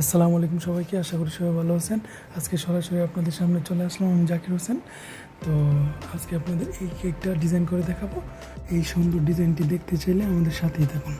আসসালামু আলাইকুম সবাইকে, আশা করি সবাই ভালো আছেন। আজকে সরাসরি আপনাদের সামনে চলে আসলাম আমি জাকির হোসেন। তো আজকে আপনাদের এই কেকটা ডিজাইন করে দেখাবো। এই সুন্দর ডিজাইনটি দেখতে চাইলে আমাদের সাথেই থাকুন।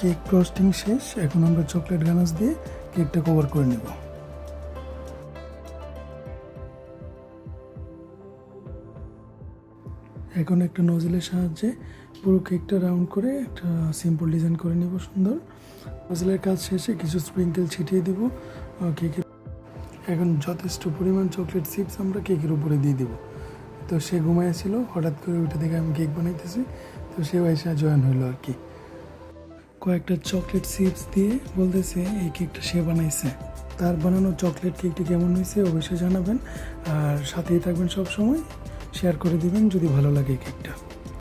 কেক ফ্রস্টিং শেষ, এখন আমরা চকলেট গানাস দিয়ে কেকটা কভার করে নেব। এখন একটা নজলের সাহায্যে পুরো কেকটা রাউন্ড করে একটা সিম্পল ডিজাইন করে নেব সুন্দর। নজলের কাজ শেষে কিছু স্প্রিঙ্কেল ছিটিয়ে দেবো কেকের। এখন যথেষ্ট পরিমাণ চকলেট চিপস আমরা কেকের উপরে দিয়ে দেবো। তো সে ঘুমাইছিল হঠাৎ করে উঠে দেখে আমি কেক বানাইতেছি, তো সেও এসে জয়েন হলো আর কি। কয়েকটা চকলেট চিপস দিয়ে বলতেছে, এই কেকটা সে বানাইছে। তার বানানো চকলেট কেকটি কেমন হয়েছে অবশ্যই জানাবেন। আর সাথেই থাকবেন সব সময় শেয়ার করে দিবেন যদি ভালো লাগে কেকটা